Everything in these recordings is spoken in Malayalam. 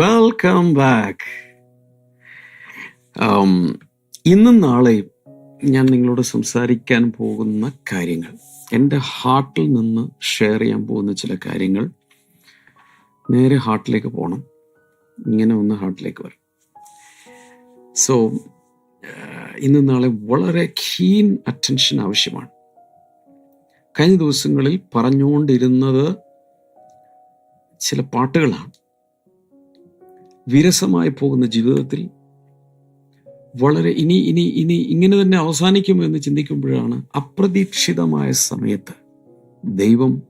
വെൽക്കം ബാക്ക് ഇന്നും നാളെയും ഞാൻ നിങ്ങളോട് സംസാരിക്കാൻ പോകുന്ന കാര്യങ്ങൾ എന്റെ ഹാർട്ടിൽ നിന്ന് ഷെയർ ചെയ്യാൻ പോകുന്ന ചില കാര്യങ്ങൾ. നേരെ ഹാർട്ടിലേക്ക് പോകണം ഇങ്ങനെ ഒന്ന് ഹാർട്ടിലേക്ക് വരും. സോ ഇന്ന് നാളെ വളരെ കീൻ അറ്റൻഷൻ ആവശ്യമാണ്. കഴിഞ്ഞ ദിവസങ്ങളിൽ പറഞ്ഞുകൊണ്ടിരുന്നത് ചില പാട്ടുകളാണ്. വിരസമായി പോകുന്ന ജീവിതത്തിൽ വളരെ ഇനി ഇനി ഇനി ഇങ്ങനെ തന്നെ അവസാനിക്കുമോ എന്ന് ചിന്തിക്കുമ്പോഴാണ് അപ്രതീക്ഷിതമായ സമയത്ത് ദൈവം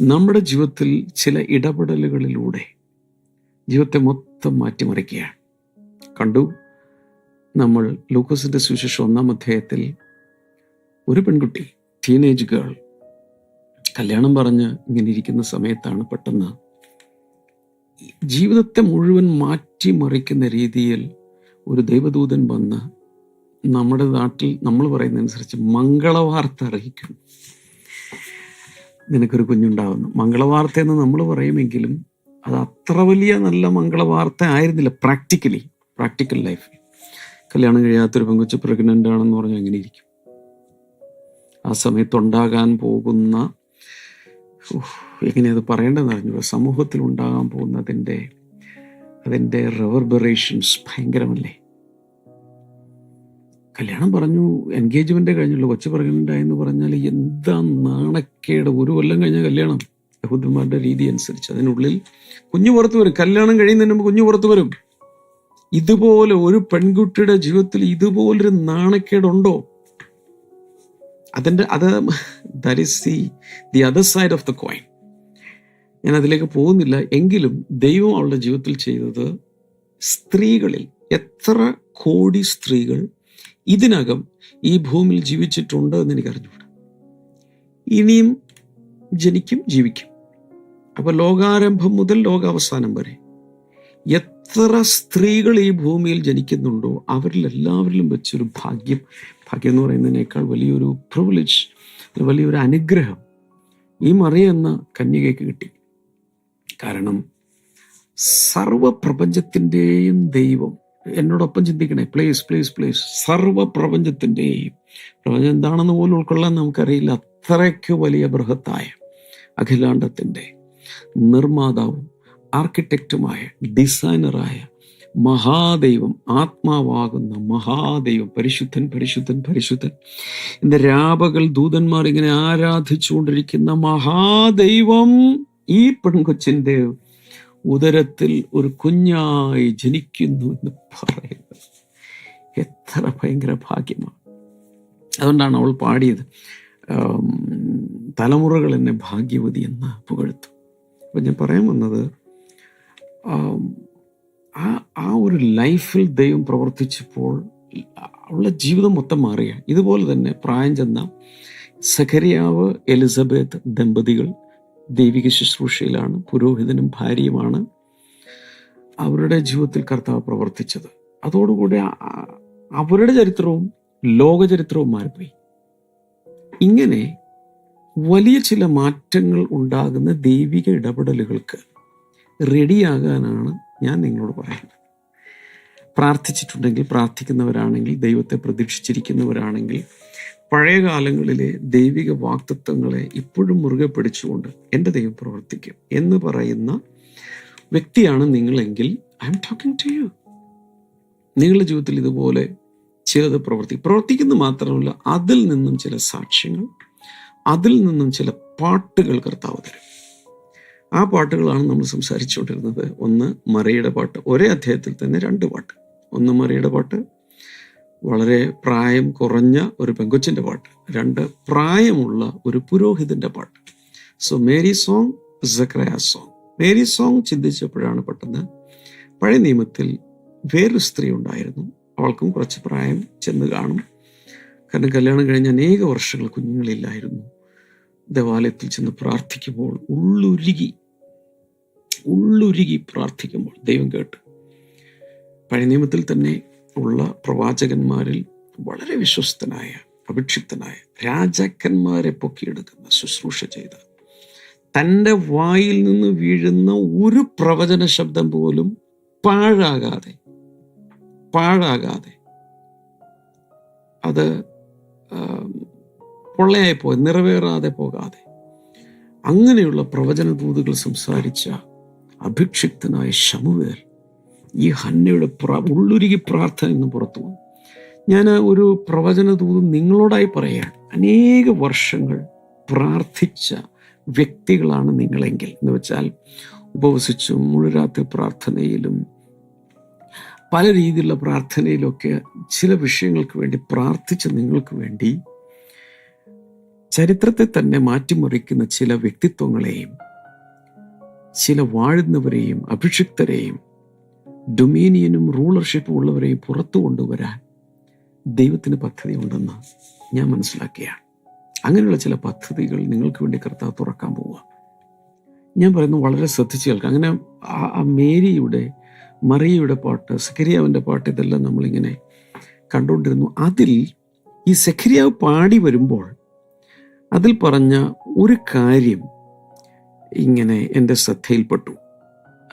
നമ്മുടെ ജീവിതത്തിൽ ചില ഇടപെടലുകളിലൂടെ ജീവിതത്തെ മൊത്തം മാറ്റിമറിക്കുകയാണ്. കണ്ടു? നമ്മൾ ലൂക്കോസിന്റെ സുവിശേഷം ഒന്നാം അധ്യായത്തിൽ ഒരു പെൺകുട്ടി ടീനേജ് ഗേൾ കല്യാണം പറഞ്ഞ് ഇങ്ങനെ ഇരിക്കുന്ന സമയത്താണ് പെട്ടെന്ന് ജീവിതത്തെ മുഴുവൻ മാറ്റിമറിക്കുന്ന രീതിയിൽ ഒരു ദൈവദൂതൻ വന്ന് നമ്മുടെ നാട്ടിൽ നമ്മൾ പറയുന്നതനുസരിച്ച് മംഗളവാർത്ത അറിയിക്കും നിനക്കൊരു കുഞ്ഞുണ്ടാവുന്നു. മംഗളവാർത്ത എന്ന് നമ്മൾ പറയുമെങ്കിലും അത് അത്ര വലിയ നല്ല മംഗളവാർത്ത ആയിരുന്നില്ല. പ്രാക്ടിക്കലി പ്രാക്ടിക്കൽ ലൈഫിൽ കല്യാണം കഴിയാത്തൊരു പെങ്കൊച്ച് പ്രഗ്നന്റ് ആണെന്ന് പറഞ്ഞാൽ എങ്ങനെ ഇരിക്കും. ആ സമയത്തുണ്ടാകാൻ പോകുന്ന ഉഫ്, എങ്ങനെ അത് പറയേണ്ടതെന്ന് അറിഞ്ഞു സമൂഹത്തിൽ ഉണ്ടാകാൻ പോകുന്നതിന്റെ അതിന്റെ റെവർബറേഷൻസ് ഭയങ്കരമല്ലേ? കല്യാണം പറഞ്ഞു എൻഗേജ്മെന്റ് കഴിഞ്ഞുള്ളൂ കൊച്ചു പ്രഗ്നന്റ് എന്ന് പറഞ്ഞാൽ എന്താ നാണക്കേട്. ഒരു കൊല്ലം കഴിഞ്ഞ കല്യാണം. യഹൂദന്മാരുടെ രീതി അനുസരിച്ച്. അതിനുള്ളിൽ കുഞ്ഞു പുറത്തു വരും. കല്യാണം കഴിയുന്നതിന് മുമ്പ് കുഞ്ഞു പുറത്തു വരും. ഇതുപോലെ ഒരു പെൺകുട്ടിയുടെ ജീവിതത്തിൽ ഇതുപോലൊരു നാണക്കേടുണ്ടോ? അതിന്റെ അത് that is the the other side of the coin ഞാൻ അതിലേക്ക് പോകുന്നില്ല. എങ്കിലും ദൈവം അവളുടെ ജീവിതത്തിൽ ചെയ്തത് സ്ത്രീകളിൽ എത്ര കോടി സ്ത്രീകൾ ഇതിനകം ഈ ഭൂമിയിൽ ജീവിച്ചിട്ടുണ്ട് എന്ന് എനിക്ക് അറിഞ്ഞുകൂടാ ഇനിയും ജനിക്കും ജീവിക്കും. അപ്പോൾ ലോകാരംഭം മുതൽ ലോകാവസാനം വരെ എത്ര സ്ത്രീകൾ ഈ ഭൂമിയിൽ ജനിക്കുന്നുണ്ടോ അവരിൽ എല്ലാവരിലും വെച്ചൊരു ഭാഗ്യം ഭാഗ്യം എന്ന് പറയുന്നതിനേക്കാൾ വലിയൊരു പ്രിവിലേജ് വലിയൊരു അനുഗ്രഹം ഈ മറിയ എന്ന കന്യകയ്ക്ക് കിട്ടി. കാരണം സർവപ്രപഞ്ചത്തിന്റെയും ദൈവം എന്നോടൊപ്പം ചിന്തിക്കണേ പ്ലേസ് പ്ലേസ് പ്ലേസ് സർവപ്രപഞ്ചത്തിന്റെയും പ്രപഞ്ചം എന്താണെന്ന് പോലും ഉൾക്കൊള്ളാൻ നമുക്കറിയില്ല അത്രയ്ക്ക് വലിയ ബൃഹത്തായ അഖിലാണ്ടത്തിന്റെ നിർമ്മാതാവും ആർക്കിടെക്റ്റുമായ ഡിസൈനറായ മഹാദൈവം ആത്മാവാകുന്ന മഹാദൈവം പരിശുദ്ധൻ പരിശുദ്ധൻ പരിശുദ്ധൻ. ഇന്ന് രാപകൽ ദൂതന്മാർ ഇങ്ങനെ ആരാധിച്ചുകൊണ്ടിരിക്കുന്ന മഹാദൈവം ഈ പെൺകൊച്ചിന്റെ ഉദരത്തിൽ ഒരു കുഞ്ഞായി ജനിക്കുന്നു എന്ന് പറയുന്നത് എത്ര ഭയങ്കര ഭാഗ്യമാണ്. അതുകൊണ്ടാണ് അവൾ പാടിയത് തലമുറകൾ എന്നെ ഭാഗ്യവതി എന്ന് പുകഴ്ത്തു. അപ്പൊ ഞാൻ പറയാൻ വന്നത് ആം, ആ ഒരു ലൈഫിൽ ദൈവം പ്രവർത്തിച്ചപ്പോൾ അവളുടെ ജീവിതം മൊത്തം മാറിയ ഇതുപോലെ തന്നെ പ്രായം ചെന്ന സഖരിയാവ് എലിസബത്ത് ദമ്പതികൾ ദൈവിക ശുശ്രൂഷയിലാണ് പുരോഹിതനും ഭാര്യയുമാണ് അവരുടെ ജീവിതത്തിൽ കർത്താവ് പ്രവർത്തിച്ചത്. അതോടുകൂടി അവരുടെ ചരിത്രവും ലോകചരിത്രവും മാറിപ്പോയി. ഇങ്ങനെ വലിയ ചില മാറ്റങ്ങൾ ഉണ്ടാകുന്ന ദൈവിക ഇടപെടലുകൾക്ക് റെഡിയാകാനാണ് ഞാൻ നിങ്ങളോട് പറയുന്നു പ്രാർത്ഥിച്ചിട്ടുണ്ടെങ്കിൽ പ്രാർത്ഥിക്കുന്നവരാണെങ്കിൽ ദൈവത്തെ പ്രതീക്ഷിച്ചിരിക്കുന്നവരാണെങ്കിൽ പഴയ കാലങ്ങളിലെ ദൈവിക വാക്തത്വങ്ങളെ ഇപ്പോഴും മുറുകെ പിടിച്ചുകൊണ്ട് എന്റെ ദൈവം പ്രവർത്തിക്കും എന്ന് പറയുന്ന വ്യക്തിയാണ് നിങ്ങളെങ്കിൽ I'm talking to you. നിങ്ങളുടെ ജീവിതത്തിൽ ഇതുപോലെ ചിലത് പ്രവർത്തി പ്രവർത്തിക്കുന്ന മാത്രമല്ല അതിൽ നിന്നും ചില സാക്ഷ്യങ്ങൾ അതിൽ നിന്നും ചില പാട്ടുകൾ കർത്താവ് തരും. ആ പാട്ടുകളാണ് നമ്മൾ സംസാരിച്ചുകൊണ്ടിരുന്നത്. ഒന്ന് മറിയുടെ പാട്ട്. ഒരേ അധ്യായത്തിൽ തന്നെ രണ്ട് പാട്ട്. ഒന്ന് മറിയുടെ പാട്ട് വളരെ പ്രായം കുറഞ്ഞ ഒരു പെങ്കൊച്ചിന്റെ പാട്ട്. രണ്ട് പ്രായമുള്ള ഒരു പുരോഹിതന്റെ പാട്ട്. So Mary song Zechariah song Mary song ചിന്തിച്ചപ്പോഴാണ് പെട്ടെന്ന് പഴയ നിയമത്തിൽ വേറൊരു സ്ത്രീ ഉണ്ടായിരുന്നു. അവൾക്കും കുറച്ച് പ്രായം ചെന്ന് കാണും. കാരണം കല്യാണം കഴിഞ്ഞ അനേക വർഷങ്ങൾ കുഞ്ഞുങ്ങളില്ലായിരുന്നു. ദേവാലയത്തിൽ ചെന്ന് പ്രാർത്ഥിക്കുമ്പോൾ ഉള്ളുരുകി ഉള്ളുരുകി പ്രാർത്ഥിക്കുമ്പോൾ ദൈവം കേട്ട്. പഴയ നിയമത്തിൽ തന്നെ ഉള്ള പ്രവാചകന്മാരിൽ വളരെ വിശ്വസ്തനായ അഭിക്ഷിപ്തനായ രാജാക്കന്മാരെ പൊക്കിയെടുക്കുന്ന ശുശ്രൂഷ ചെയ്ത തന്റെ വായിൽ നിന്ന് വീഴുന്ന ഒരു പ്രവചന ശബ്ദം പോലും പാഴാകാതെ പാഴാകാതെ അത് പൊള്ളയായി പോയി നിറവേറാതെ പോകാതെ അങ്ങനെയുള്ള പ്രവചന ദൂതുകൾ സംസാരിച്ച അഭിക്ഷിക്തനായ ശമുവേൽ ഈ ഹന്നയുടെ പ്ര ഉള്ളുരുകി പ്രാർത്ഥന ഇന്ന് പുറത്തു വന്നു. ഞാൻ ഒരു പ്രവചന ദൂത് നിങ്ങളോടായി പറയാൻ അനേക വർഷങ്ങൾ പ്രാർത്ഥിച്ച വ്യക്തികളാണ് നിങ്ങളെങ്കിൽ. എന്ന് വെച്ചാൽ ഉപവസിച്ചും മുഴുരാത്രി പ്രാർത്ഥനയിലും പല രീതിയിലുള്ള പ്രാർത്ഥനയിലൊക്കെ ചില വിഷയങ്ങൾക്ക് വേണ്ടി പ്രാർത്ഥിച്ച നിങ്ങൾക്ക് വേണ്ടി ചരിത്രത്തെ തന്നെ മാറ്റിമറിക്കുന്ന ചില വ്യക്തിത്വങ്ങളെയും ചില വാഴുന്നവരെയും അഭിഷിക്തരെയും ഡൊമീനിയനും റൂളർഷിപ്പും ഉള്ളവരെയും പുറത്തു കൊണ്ടുവരാൻ ദൈവത്തിന് പദ്ധതി ഉണ്ടെന്ന് ഞാൻ മനസ്സിലാക്കിയാണ് അങ്ങനെയുള്ള ചില പദ്ധതികൾ നിങ്ങൾക്ക് വേണ്ടി കർത്താവ് തുറക്കാൻ പോവുക. ഞാൻ പറയുന്നത് വളരെ ശ്രദ്ധിച്ച് കേൾക്കാം. അങ്ങനെ ആ- മേരിയുടെ മറിയയുടെ പാട്ട് സക്കരിയാവിന്റെ പാട്ട് ഇതെല്ലാം നമ്മളിങ്ങനെ കണ്ടുകൊണ്ടിരുന്നു. അതിൽ ഈ സക്കരിയാവ് പാടി വരുമ്പോൾ അതിൽ പറഞ്ഞ ഒരു കാര്യം ഇങ്ങനെ എന്റെ ശ്രദ്ധയിൽപ്പെട്ടു.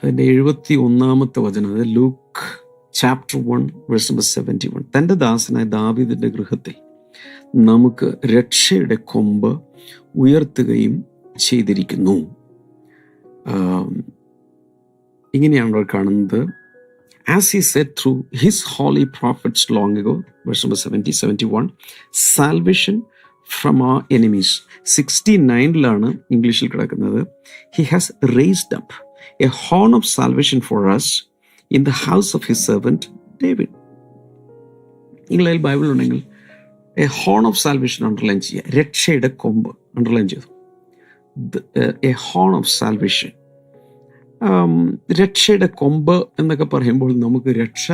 അതിന്റെ എഴുപത്തി ഒന്നാമത്തെ വചനം അത് Luke chapter one verse number seventy one. തന്റെ ദാസനായ ദാവീദിന്റെ ഗൃഹത്തിൽ നമുക്ക് രക്ഷയുടെ കൊമ്പ് ഉയർത്തുകയും ചെയ്തിരിക്കുന്നു. ഇങ്ങനെയാണ് അവർ കാണുന്നത്? As he set through his holy prophets long ago verse number seventy seventy one salvation from our enemies sixty നയനിലാണ് ഇംഗ്ലീഷിൽ കിടക്കുന്നത്. He has raised up a horn of salvation for us in the house of his servant David നിങ്ങളതിൽ Bible ഉണ്ടെങ്കിൽ a horn of salvation underline ചെയ്യുക. രക്ഷയുടെ കൊമ്പ് അണ്ടർലൈൻ ചെയ്തു. എ ഹോൺ ഓഫ് സാൽവേഷൻ രക്ഷയുടെ കൊമ്പ് എന്നൊക്കെ പറയുമ്പോൾ നമുക്ക് രക്ഷ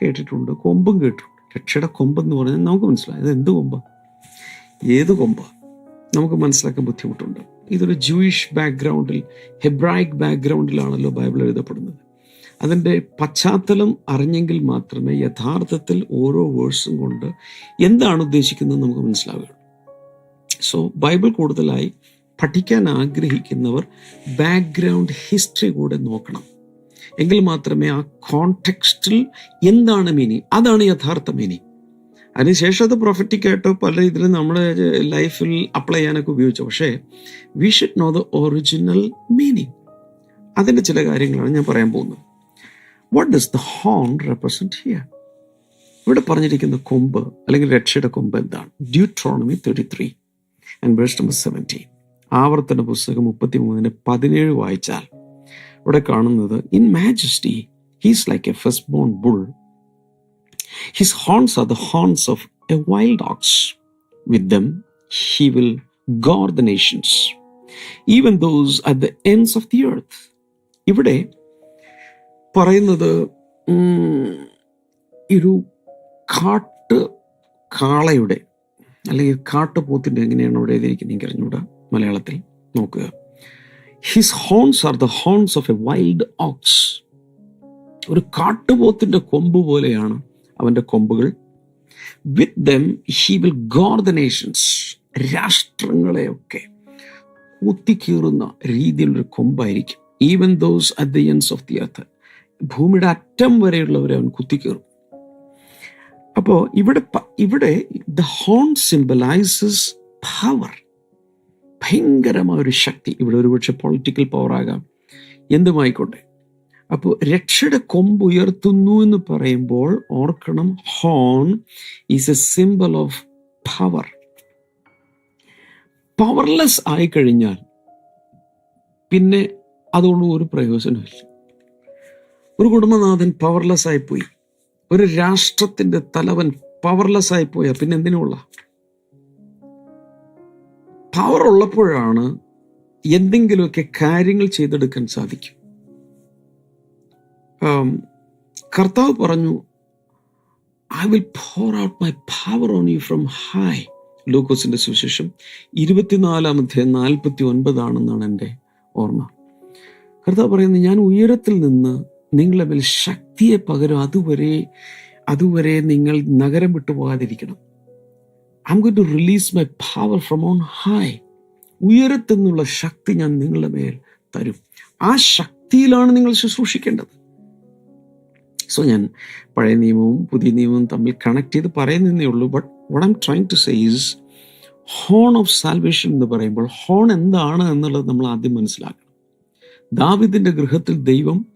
കേട്ടിട്ടുണ്ട് കൊമ്പും കേട്ടിട്ടുണ്ട്. രക്ഷയുടെ കൊമ്പ് എന്ന് പറഞ്ഞാൽ നമുക്ക് മനസ്സിലായി. ഇത് എന്ത് കൊമ്പ്? ഏത് കൊമ്പ്? നമുക്ക് മനസ്സിലാക്കാൻ ബുദ്ധിമുട്ടുണ്ട്. ഇതൊരു ജൂയിഷ് ബാക്ക്ഗ്രൗണ്ടിൽ ഹെബ്രായിക് ബാക്ക്ഗ്രൗണ്ടിലാണല്ലോ ബൈബിൾ എഴുതപ്പെടുന്നത്. അതിന്റെ പശ്ചാത്തലം അറിഞ്ഞെങ്കിൽ മാത്രമേ യഥാർത്ഥത്തിൽ ഓരോ വേഴ്സും കൊണ്ട് എന്താണ് ഉദ്ദേശിക്കുന്നത് നമുക്ക് മനസ്സിലാവുകയുള്ളൂ. സോ ബൈബിൾ കൂടുതലായി പഠിക്കാൻ ആഗ്രഹിക്കുന്നവർ ബാക്ക്ഗ്രൗണ്ട് ഹിസ്റ്ററി കൂടെ നോക്കണം. എങ്കിൽ മാത്രമേ ആ കോണ്ടെക്സ്റ്റിൽ എന്താണ് മീനിങ് അതാണ് യഥാർത്ഥ മീനിങ് അതിനുശേഷം അത് പ്രൊഫറ്റിക് ആയിട്ട് പല രീതിയിലും നമ്മൾ ലൈഫിൽ അപ്ലൈ ചെയ്യാനൊക്കെ ഉപയോഗിച്ചു. പക്ഷേ we should know the original meaning അതിന്റെ ചില കാര്യങ്ങളാണ് ഞാൻ പറയാൻ പോകുന്നത്. What does the horn represent here ഇവിടെ പറഞ്ഞിരിക്കുന്ന കൊമ്പ് അല്ലെങ്കിൽ രക്ഷയുടെ കൊമ്പ് എന്താണ്? Deuteronomy thirty three and verse number seventeen ആവർത്തന പുസ്തകം മുപ്പത്തി മൂന്നിന് പതിനേഴ് വായിച്ചാൽ ഇവിടെ കാണുന്നത് in majesty he's like a first born bull his horns are the horns of a wild ox with them he will gore the nations even those at the ends of the earth ഇവിടെ പറയുന്നത് ഒരു കാട്ട് കാളയുടെ അല്ലെങ്കിൽ കാട്ടുപോത്തിന്റെ എങ്ങനെയാണ് അവിടെ എഴുതിയിരിക്കുന്നത്? എനിക്ക് അറിഞ്ഞുകൂടാ മലയാളത്തിൽ നോക്കുക. His horns are the horns of a wild ox ഒരു കാട്ടുപോത്തിന്റെ കൊമ്പ് പോലെയാണ് അവന്റെ കൊമ്പുകൾ. With them he will gore the nations രാഷ്ട്രങ്ങളെയൊക്കെ കുത്തിക്കീറുന്ന രീതിയിലൊരു കൊമ്പായിരിക്കും. Even those at the ends of the earth ഭൂമിയുടെ അറ്റം വരെയുള്ളവരെ അവൻ കുത്തിക്കീറും. അപ്പോൾ ഇവിടെ ഇവിടെ ദ ഹോൺ സിംബലൈസസ് പവർ ഭയങ്കരമായ ഒരു ശക്തി. ഇവിടെ ഒരുപക്ഷെ പൊളിറ്റിക്കൽ പവർ ആകാം. എന്തുമായിക്കോട്ടെ? അപ്പോൾ രക്ഷയുടെ കൊമ്പ് ഉയർത്തുന്നു എന്ന് പറയുമ്പോൾ ഓർക്കണം horn is a symbol of power powerless ആയി കഴിഞ്ഞാൽ പിന്നെ അതുകൊണ്ട് ഒരു പ്രയോജനമില്ല ഒരു കുടുംബനാഥൻ പവർലെസ് ആയിപ്പോയി. ഒരു രാഷ്ട്രത്തിന്റെ തലവൻ പവർലെസ് ആയിപ്പോയ. പിന്നെ എന്തിനുള്ള? പവർ ഉള്ളപ്പോഴാണ് എന്തെങ്കിലുമൊക്കെ കാര്യങ്ങൾ ചെയ്തെടുക്കാൻ സാധിക്കും. കർത്താവ് പറഞ്ഞു I will pour out my power on you from high ലൂക്കോസിന്റെ സുവിശേഷം ഇരുപത്തിനാലാമത്തെ നാൽപ്പത്തി ഒൻപതാണെന്നാണ് എന്റെ ഓർമ്മ. കർത്താവ് പറയുന്നത് ഞാൻ ഉയരത്തിൽ നിന്ന് നിങ്ങളെ മേൽ ശക്തിയെ പകരം. അതുവരെ അതുവരെ നിങ്ങൾ നഗരം വിട്ടു പോകാതിരിക്കണം. I'm going to release my power from on high ഉയരത്തിൽ നിന്നുള്ള ശക്തി ഞാൻ നിങ്ങളുടെ മേൽ തരും. ആ ശക്തിയിലാണ് നിങ്ങൾ ശുശ്രൂഷിക്കേണ്ടത്. സോ ഞാൻ പഴയ നിയമവും പുതിയ നിയമവും തമ്മിൽ കണക്ട് ചെയ്ത് പറയുന്നതേ ഉള്ളൂ. But what I'm trying to say is horn of salvation എന്ന് പറയുമ്പോൾ ഹോൺ എന്താണ് എന്നുള്ളത് നമ്മൾ ആദ്യം മനസ്സിലാക്കണം. ദാവിദിന്റെ ഗൃഹത്തിൽ ദൈവം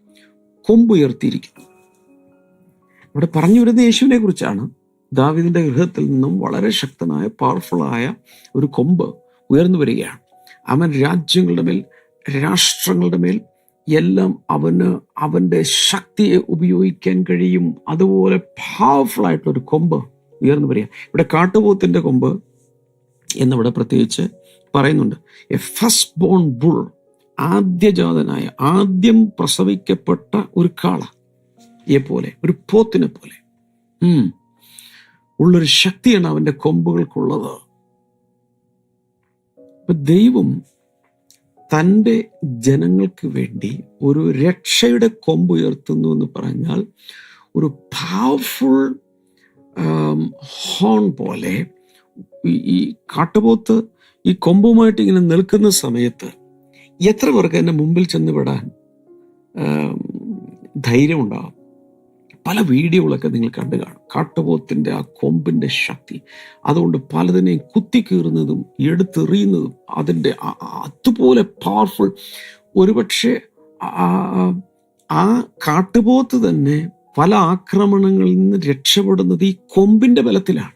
കൊമ്പുയർത്തിയിരിക്കുന്നു ഇവിടെ പറഞ്ഞു വരുന്ന യേശുവിനെ കുറിച്ചാണ്. ദാവിദിന്റെ ഗൃഹത്തിൽ നിന്നും വളരെ ശക്തനായ പവർഫുള്ളായ ഒരു കൊമ്പ് ഉയർന്നു വരികയാണ്. അവൻ രാജ്യങ്ങളുടെ മേൽ രാഷ്ട്രങ്ങളുടെ മേൽ എല്ലാം അവന് അവന്റെ ശക്തിയെ ഉപയോഗിക്കാൻ കഴിയും. അതുപോലെ പവർഫുൾ ആയിട്ടുള്ള ഒരു കൊമ്പ് ഉയർന്നു പറയാം ഇവിടെ കാട്ടുപോത്തിന്റെ കൊമ്പ് എന്നിവിടെ പ്രത്യേകിച്ച് പറയുന്നുണ്ട്. എ ഫസ്റ്റ് ബോൺ ബുൾ ആദ്യജാതനായ ആദ്യം പ്രസവിക്കപ്പെട്ട ഒരു കാള പോലെ ഒരു പോത്തിനെ പോലെ ഉള്ളൊരു ശക്തിയാണ് അവന്റെ കൊമ്പുകൾക്കുള്ളത്. ദൈവം തന്റെ ജനങ്ങൾക്ക് വേണ്ടി ഒരു രക്ഷയുടെ കൊമ്പ് ഉയർത്തുന്നു എന്ന് പറഞ്ഞാൽ ഒരു പവർഫുൾ ഹോൺ പോലെ ഈ- കാട്ടുപോത്ത് ഈ കൊമ്പുമായിട്ട് ഇങ്ങനെ നിൽക്കുന്ന സമയത്ത് എത്ര പേർക്ക് എന്നെ മുമ്പിൽ ചെന്ന് വിടാൻ ആം, ധൈര്യം ഉണ്ടാവും പല വീഡിയോകളൊക്കെ നിങ്ങൾ കണ്ടു കാണും. കാട്ടുപോത്തിന്റെ ആ കൊമ്പിന്റെ ശക്തി. അതുകൊണ്ട് പലതിനെയും കുത്തിക്കീറുന്നതും എടുത്തെറിയുന്നതും അതിന്റെ അതുപോലെ പവർഫുൾ ഒരുപക്ഷെ ആ കാട്ടുപോത്ത് തന്നെ പല ആക്രമണങ്ങളിൽ നിന്ന് രക്ഷപ്പെടുന്നത് ഈ കൊമ്പിന്റെ ബലത്തിലാണ്.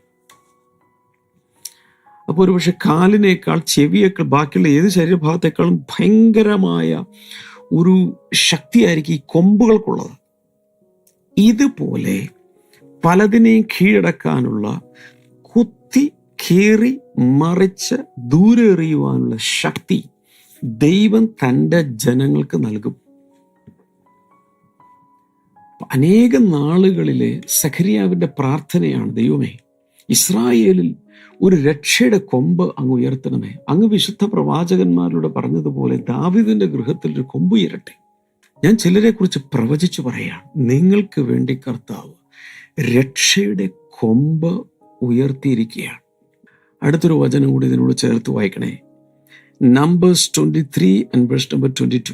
അപ്പോൾ ഒരുപക്ഷെ കാലിനേക്കാൾ ചെവിയേക്കാൾ ബാക്കിയുള്ള ഏത് ശരീരഭാഗത്തേക്കാളും ഭയങ്കരമായ ഒരു ശക്തിയായിരിക്കും ഈ കൊമ്പുകൾക്കുള്ളത്. ഇതുപോലെ പലതിനെയും കീഴടക്കാനുള്ള കുത്തി കീറി മറിച്ച് ദൂരെ എറിയുവാനുള്ള ശക്തി ദൈവം തന്റെ ജനങ്ങൾക്ക് നൽകും. അനേക നാളുകളിലെ സഖരിയാവിന്റെ പ്രാർത്ഥനയാണ് ദൈവമേ ഇസ്രായേലിൽ ഒരു രക്ഷയുടെ കൊമ്പ് അങ്ങ് ഉയർത്തണമേ. അങ്ങ് വിശുദ്ധ പ്രവാചകന്മാരോട് പറഞ്ഞതുപോലെ ദാവിദിന്റെ ഗൃഹത്തിൽ ഒരു കൊമ്പ് ഉയരട്ടെ. ഞാൻ ചിലരെ കുറിച്ച് പ്രവചിച്ചു പറയാം നിങ്ങൾക്ക് വേണ്ടി കർത്താവ് രക്ഷയുടെ കൊമ്പ് ഉയർത്തിയിരിക്കുകയാണ്. അടുത്തൊരു വചനം കൂടി ഇതിനോട് ചേർത്ത് വായിക്കണേ. Numbers twenty three and number twenty two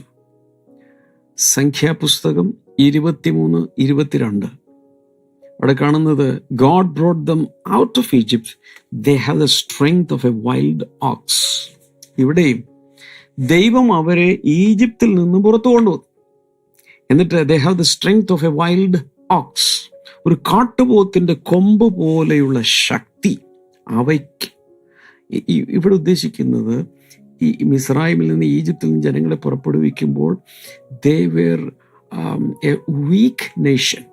സംഖ്യാപുസ്തകം ഇരുപത്തിമൂന്ന് ഇരുപത്തിരണ്ട്. അവിടെ കാണുന്നത് God brought them out of Egypt they have the strength of a wild ox ഇവിടെയും ദൈവം അവരെ ഈജിപ്തിൽ നിന്ന് പുറത്തു കൊണ്ടുവന്നു എന്നിട്ട് they have the strength of a wild ox ഒരു കാട്ടുപോത്തിന്റെ കൊമ്പ് പോലെയുള്ള ശക്തി അവയ്ക്ക്. ഇവിടെ ഉദ്ദേശിക്കുന്നത് ഈ മിസ്രൈമിൽ നിന്ന് ഈജിപ്തിൽ നിന്ന് ജനങ്ങളെ പുറപ്പെടുവിക്കുമ്പോൾ they were a weak nation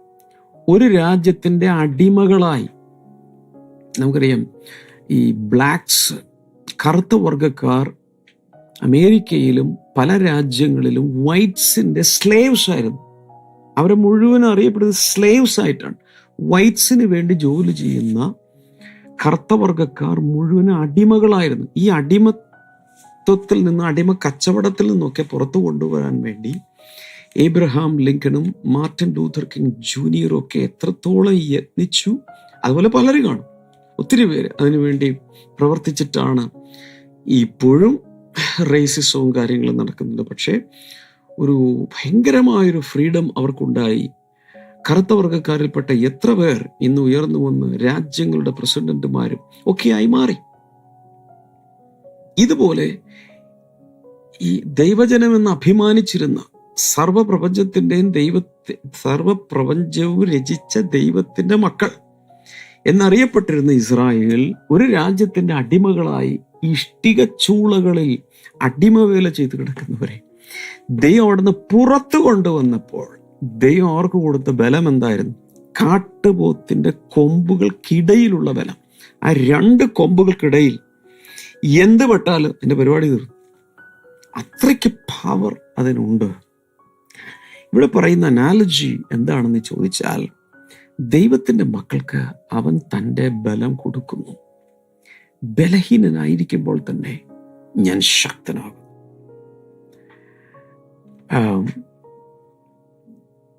ഒരു രാജ്യത്തിന്റെ അടിമകളായി. നമുക്കറിയാം ഈ ബ്ലാക്സ് കറുത്ത വർഗക്കാർ അമേരിക്കയിലും പല രാജ്യങ്ങളിലും വൈറ്റ്സിന്റെ സ്ലേവ്സ് ആയിരുന്നു. അവരെ മുഴുവൻ അറിയപ്പെടുന്നത് സ്ലേവ്സ് ആയിട്ടാണ്. വൈറ്റ്സിന് വേണ്ടി ജോലി ചെയ്യുന്ന കർത്തവർഗക്കാർ മുഴുവൻ അടിമകളായിരുന്നു. ഈ അടിമത്വത്തിൽ നിന്ന് അടിമ കച്ചവടത്തിൽ നിന്നൊക്കെ പുറത്തു കൊണ്ടുവരാൻ വേണ്ടി ഏബ്രഹാം ലിങ്കണും മാർട്ടിൻ ലൂഥർ കിങ് ജൂനിയറും ഒക്കെ എത്രത്തോളം യത്നിച്ചു അതുപോലെ പലരും കാണും. ഒത്തിരി പേര് അതിനുവേണ്ടി പ്രവർത്തിച്ചിട്ടാണ് ഇപ്പോഴും റേസിസവും കാര്യങ്ങളും നടക്കുന്നുണ്ട്. പക്ഷേ ഒരു ഭയങ്കരമായൊരു ഫ്രീഡം അവർക്കുണ്ടായി. കറുത്ത വർഗക്കാരിൽപ്പെട്ട എത്ര പേർ ഇന്ന് ഉയർന്നു വന്ന് രാജ്യങ്ങളുടെ പ്രസിഡന്റുമാരും ഒക്കെയായി മാറി. ഇതുപോലെ ഈ ദൈവജനമെന്ന് അഭിമാനിച്ചിരുന്ന സർവപ്രപഞ്ചത്തിന്റെയും ദൈവത്തെ സർവപ്രപഞ്ചവും രചിച്ച ദൈവത്തിന്റെ മക്കൾ എന്നറിയപ്പെട്ടിരുന്ന ഇസ്രായേൽ ഒരു രാജ്യത്തിന്റെ അടിമകളായി ഇഷ്ടിക ചൂളകളിൽ അടിമവേല ചെയ്ത് കിടക്കുന്നവരെ ദൈവം അവിടുന്ന് പുറത്തു കൊണ്ടുവന്നപ്പോൾ ദൈവം അവർക്ക് കൊടുത്ത ബലം എന്തായിരുന്നു? കാട്ടുപോത്തിന്റെ കൊമ്പുകൾക്കിടയിലുള്ള ബലം. ആ രണ്ട് കൊമ്പുകൾക്കിടയിൽ എന്ത് പെട്ടാലും എന്റെ പരിപാടി തീർന്നു. അത്രയ്ക്ക് പവർ അതിനുണ്ട്. ഇവിടെ പറയുന്ന അനാലജി എന്താണെന്ന് ചോദിച്ചാൽ ദൈവത്തിന്റെ മക്കൾക്ക് അവൻ തന്റെ ബലം കൊടുക്കുന്നു. ബലഹീനനായിരിക്കുമ്പോൾ തന്നെ ഞാൻ ശക്തനാകും.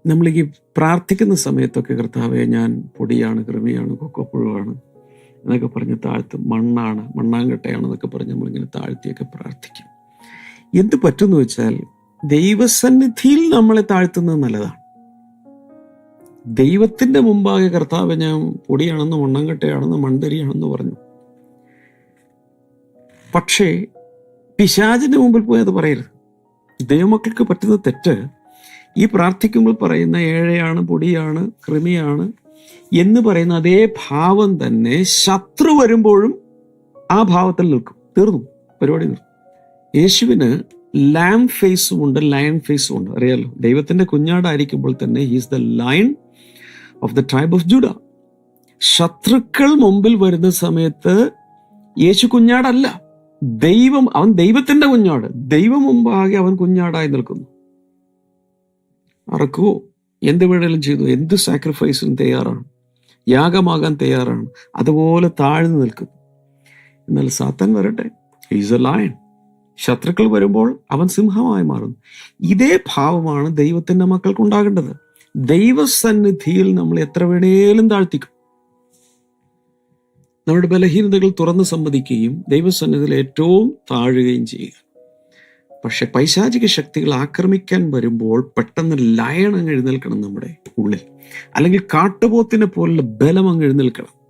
നമ്മളീ പ്രാർത്ഥിക്കുന്ന സമയത്തൊക്കെ കർത്താവെ ഞാൻ പൊടിയാണ് കൃമിയാണ് കൊക്കപ്പുഴുവാണ് എന്നൊക്കെ പറഞ്ഞ് താഴ്ത്ത്. മണ്ണാണ് മണ്ണാങ്കട്ടയാണ് എന്നൊക്കെ പറഞ്ഞ് നമ്മളിങ്ങനെ താഴ്ത്തിയൊക്കെ പ്രാർത്ഥിക്കും. എന്ത് പറ്റുമെന്ന് വെച്ചാൽ ദൈവസന്നിധിയിൽ നമ്മളെ താഴ്ത്തുന്നത് നല്ലതാണ്. ദൈവത്തിന്റെ മുമ്പാകെ കർത്താവ് ഞാൻ പൊടിയാണെന്ന് മണ്ണാങ്കട്ടയാണെന്ന് മൺതരിയാണെന്ന് പറഞ്ഞു. പക്ഷേ പിശാചിന്റെ മുമ്പിൽ പോയി അത് പറയരുത്. ദൈവമക്കൾക്ക് പറ്റുന്ന തെറ്റ് ഈ പ്രാർത്ഥിക്കുമ്പോൾ പറയുന്ന ഏഴയാണ് പൊടിയാണ് കൃമിയാണ് എന്ന് പറയുന്ന അതേ ഭാവം തന്നെ ശത്രു വരുമ്പോഴും ആ ഭാവത്തിൽ നിൽക്കും. തീർന്നു. പരിപാടി നിർത്തും യേശുവിന് ലാം ഫേസും ഉണ്ട് ലയൺ ഫേസും ഉണ്ട്. അറിയാലോ? ദൈവത്തിന്റെ കുഞ്ഞാടായിരിക്കുമ്പോൾ തന്നെ he's the lion of the tribe of Judah ശത്രുക്കൾ മുമ്പിൽ വരുന്ന സമയത്ത് യേശു കുഞ്ഞാടല്ല. ദൈവം അവൻ ദൈവത്തിന്റെ കുഞ്ഞാട്. ദൈവം മുമ്പാകെ അവൻ കുഞ്ഞാടായി നിൽക്കുന്നു. അറക്കുവോ? എന്ത് വേണേലും ചെയ്തു. എന്ത് സാക്രിഫൈസിനും തയ്യാറാണ്. യാഗമാകാൻ തയ്യാറാണ്. അതുപോലെ താഴ്ന്നു നിൽക്കുന്നു. എന്നാൽ സാത്താൻ വരട്ടെ. ഈസ് എ ലയൺ ശത്രുക്കൾ വരുമ്പോൾ അവൻ സിംഹമായി മാറുന്നു. ഇതേ ഭാവമാണ് ദൈവത്തിന്റെ മക്കൾക്ക് ഉണ്ടാകേണ്ടത്. ദൈവസന്നിധിയിൽ നമ്മൾ എത്ര വേണേലും താഴ്ത്തിക്കും. നമ്മുടെ ബലഹീനതകൾ തുറന്ന് സമ്മതിക്കുകയും ദൈവസന്നിധിയിൽ ഏറ്റവും താഴുകയും ചെയ്യുക. പക്ഷെ പൈശാചിക ശക്തികൾ ആക്രമിക്കാൻ വരുമ്പോൾ പെട്ടെന്ന് ലയൺ അങ്ങ് എഴുന്നേൽക്കണം നമ്മുടെ ഉള്ളിൽ. അല്ലെങ്കിൽ കാട്ടുപോത്തിനെ പോലുള്ള ബലം അങ്ങ് എഴുന്നേൽക്കണം.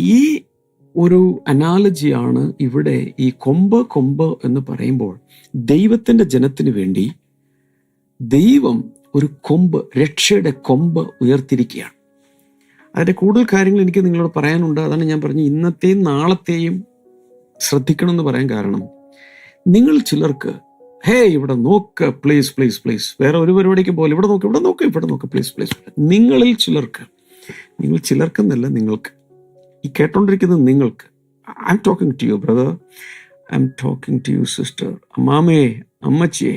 ഈ ഒരു അനാലജിയാണ് ഇവിടെ ഈ കൊമ്പ് കൊമ്പ് എന്ന് പറയുമ്പോൾ ദൈവത്തിന്റെ ജനത്തിന് വേണ്ടി ദൈവം ഒരു കൊമ്പ് രക്ഷയുടെ കൊമ്പ് ഉയർത്തിരിക്കുകയാണ് അതിന്റെ കൂടുതൽ കാര്യങ്ങൾ എനിക്ക് നിങ്ങളോട് പറയാനുണ്ട്. അതാണ് ഞാൻ പറഞ്ഞു ഇന്നത്തെയും നാളത്തെയും ശ്രദ്ധിക്കണം എന്ന് പറയാൻ കാരണം നിങ്ങൾ ചിലർക്ക് ഹേ ഇവിടെ നോക്ക് പ്ലീസ് പ്ലീസ് പ്ലീസ് വേറെ ഒരു പരിപാടിക്ക് പോലെ ഇവിടെ നോക്ക് ഇവിടെ നോക്ക് ഇവിടെ നോക്ക് പ്ലീസ് പ്ലീസ് നിങ്ങളിൽ ചിലർക്ക് നിങ്ങൾ ചിലർക്കെന്നല്ല നിങ്ങൾക്ക് ഈ കേട്ടോണ്ടിരിക്കുന്നത് നിങ്ങൾക്ക്. I'm talking to you brother I'm talking to you sister അമ്മാമയെ അമ്മച്ചിയെ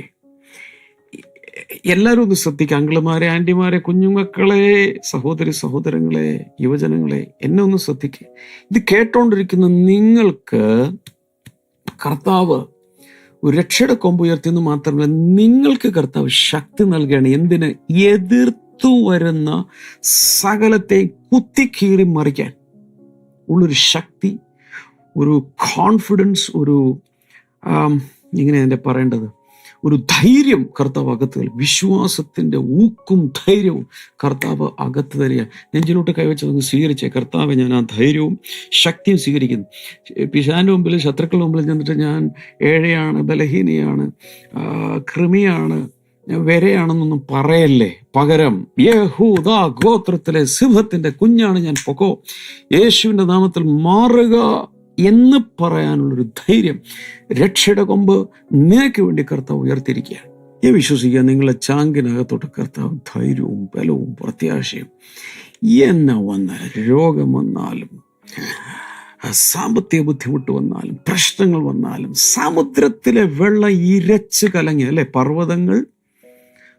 എല്ലാവരും ഒന്ന് ശ്രദ്ധിക്കുക. അങ്കിളുമാരെ ആന്റിമാരെ കുഞ്ഞുമക്കളെ സഹോദരി സഹോദരങ്ങളെ യുവജനങ്ങളെ എന്നെ ഒന്ന് ശ്രദ്ധിക്കുക ഇത് കേട്ടോണ്ടിരിക്കുന്ന നിങ്ങൾക്ക് കർത്താവ് ഒരു രക്ഷയുടെ കൊമ്പ് ഉയർത്തിയെന്ന് മാത്രമല്ല നിങ്ങൾക്ക് കർത്താവ് ശക്തി നൽകുകയാണ്. എന്തിന്? എതിർത്തു വരുന്ന സകലത്തെ കുത്തിക്കീറി മറിക്കാൻ. ഉള്ളൊരു ശക്തി ഒരു കോൺഫിഡൻസ് ഒരു ഇങ്ങനെ എന്റെ പറയേണ്ടത്. ഒരു ധൈര്യം കർത്താവ് അകത്ത് തരും. വിശ്വാസത്തിന്റെ ഊക്കും ധൈര്യവും കർത്താവ് അകത്ത് തരിക. നെഞ്ചിലോട്ട് കൈവച്ചതൊന്ന് സ്വീകരിച്ചേ. കർത്താവ് ഞാൻ ആ ധൈര്യവും ശക്തിയും സ്വീകരിക്കുന്നു. പിശാന്റെ മുമ്പിൽ ശത്രുക്കളുടെ മുമ്പിൽ ചെന്നിട്ട് ഞാൻ ഏഴയാണ് ബലഹീനയാണ് കൃമിയാണ് വരെയാണെന്നൊന്നും പറയല്ലേ? പകരം യഹൂദാ ഗോത്രത്തിലെ സിംഹത്തിന്റെ കുഞ്ഞാണ് ഞാൻ. പൊക്കോ യേശുവിന്റെ നാമത്തിൽ മാറുക എന്ന് പറയാനുള്ളൊരു ധൈര്യം രക്ഷയുടെ കൊമ്പ് നിനക്ക് വേണ്ടി കർത്താവ് ഉയർത്തിയിരിക്കുകയാണ്. ഞാൻ വിശ്വസിക്കുക നിങ്ങളെ ചാങ്കിനകത്തോട്ട് കർത്താവ് ധൈര്യവും ബലവും പ്രത്യാശയും എന്നെ വന്നാൽ രോഗം വന്നാലും സാമ്പത്തിക ബുദ്ധിമുട്ട് വന്നാലും പ്രശ്നങ്ങൾ വന്നാലും സമുദ്രത്തിലെ വെള്ളം ഇരച്ച് കലങ്ങി അല്ലെ? പർവതങ്ങൾ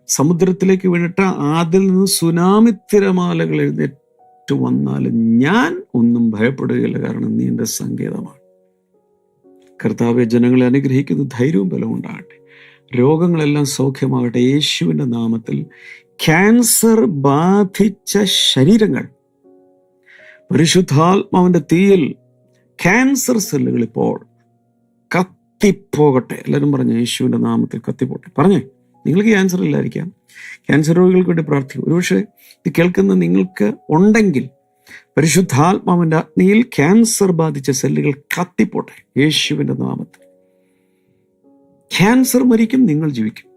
സമുദ്രത്തിലേക്ക് വീണിട്ട് അതിൽ നിന്ന് സുനാമി തിരമാലകൾ എഴുന്നേറ്റ് വന്നാലും ഞാൻ ഒന്നും ഭയപ്പെടുകയില്ല. കാരണം നീ എന്റെ സങ്കേതമാണ്. കർത്താവെ ജനങ്ങളെ അനുഗ്രഹിക്കുന്ന ധൈര്യവും ബലവും ഉണ്ടാകട്ടെ. രോഗങ്ങളെല്ലാം സൗഖ്യമാകട്ടെ. യേശുവിന്റെ നാമത്തിൽ ക്യാൻസർ ബാധിച്ച ശരീരങ്ങൾ. പരിശുദ്ധാത്മാവിന്റെ തീയിൽ ക്യാൻസർ സെല്ലുകൾ ഇപ്പോൾ കത്തിപ്പോകട്ടെ. എല്ലാവരും പറഞ്ഞു യേശുവിന്റെ നാമത്തിൽ കത്തിപ്പോട്ടെ പറഞ്ഞേ നിങ്ങൾക്ക് ക്യാൻസർ ഇല്ലായിരിക്കാം. ക്യാൻസർ രോഗികൾക്ക് വേണ്ടി പ്രാർത്ഥിക്കും. ഒരുപക്ഷെ ഇത് കേൾക്കുന്ന നിങ്ങൾക്ക് ഉണ്ടെങ്കിൽ പരിശുദ്ധാത്മാവിന്റെ അഗ്നിയിൽ ക്യാൻസർ ബാധിച്ച സെല്ലുകൾ കത്തിപ്പോട്ടെ. യേശുവിന്റെ നാമത്തിൽ. ക്യാൻസർ മരിക്കും നിങ്ങൾ ജീവിക്കും.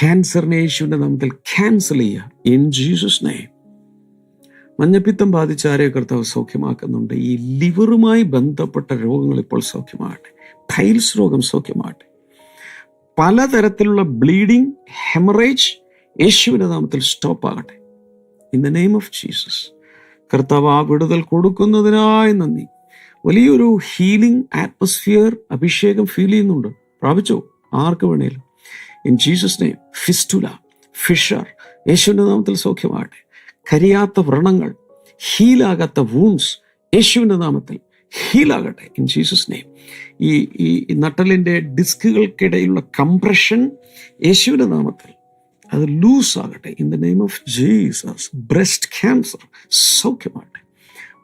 ക്യാൻസറിനെ യേശുവിന്റെ നാമത്തിൽ ക്യാൻസൽ ചെയ്യുക. ഇൻ ജീസസ് നെയ്മ് മഞ്ഞപ്പിത്തം ബാധിച്ച ആരെ കർത്താവ് സൗഖ്യമാക്കുന്നുണ്ട്. ഈ ലിവറുമായി ബന്ധപ്പെട്ട രോഗങ്ങൾ ഇപ്പോൾ സൗഖ്യമാകട്ടെ. ടൈൽസ് രോഗം സൗഖ്യമാകട്ടെ. പലതരത്തിലുള്ള ബ്ലീഡിങ് ഹെമറേജ് യേശുവിന്റെ നാമത്തിൽ സ്റ്റോപ്പ് ആകട്ടെ in the name of Jesus കർത്താവ് ആ വിടുതൽ കൊടുക്കുന്നതിനായി നന്ദി. വലിയൊരു ഹീലിംഗ് ആറ്റ്മോസ്ഫിയർ അഭിഷേകം ഫീൽ ചെയ്യുന്നുണ്ട്. പ്രാപിച്ചോ? ആർക്ക് വേണേലും. In Jesus name fistula fissure യേശുവിന്റെ നാമത്തിൽ സൗഖ്യമാകട്ടെ. കരിയാത്ത വ്രണങ്ങൾ ഹീലാകാത്ത വൂൺസ് യേശുവിന്റെ നാമത്തിൽ ഹീലാകട്ടെ ഇൻ ജീസസ് നെയിം. ഈ ഈ നട്ടലിന്റെ ഡിസ്കുകൾക്കിടയിലുള്ള കംപ്രഷൻ യേശുവിന്റെ നാമത്തിൽ അത് ലൂസ് ആകട്ടെ in the name of Jesus. Breast cancer സൗഖ്യമാകട്ടെ.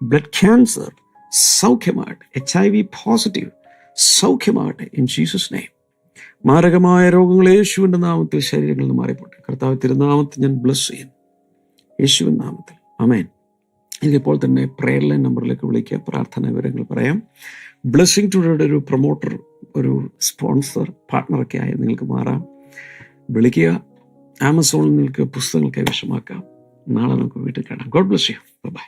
ബ്ലഡ് ക്യാൻസർ സൗഖ്യമാകട്ടെ. എച്ച് ഐ വി പോസിറ്റീവ് സൗഖ്യമാകട്ടെ ഇൻ ജീസസ് നെയിം. മാരകമായ രോഗങ്ങൾ യേശുവിന്റെ നാമത്തിൽ ശരീരങ്ങളിൽ നിന്ന് മാറിപ്പോട്ടെ. കർത്താവ് തിരുനാമത്തിൽ ഞാൻ ബ്ലസ് ചെയ്യുന്നു. യേശുവിൻ നാമത്തിൽ. അമേൻ എനിക്കിപ്പോൾ തന്നെ പ്രെയർ ലൈൻ നമ്പറിലേക്ക് വിളിക്കുക. പ്രാർത്ഥന വിവരങ്ങൾ പറയാം. ബ്ലെസ്സിങ് ടുഡേയുടെ ഒരു പ്രൊമോട്ടർ ഒരു സ്പോൺസർ പാർട്ട്ണറൊക്കെ ആയി നിങ്ങൾക്ക് മാറാം. വിളിക്കുക. ആമസോണിൽ നിങ്ങൾക്ക് പുസ്തകങ്ങൾ കൈവശമാക്കാം. നാളെ നമുക്ക് വീട്ടിൽ കാണാം. God bless you by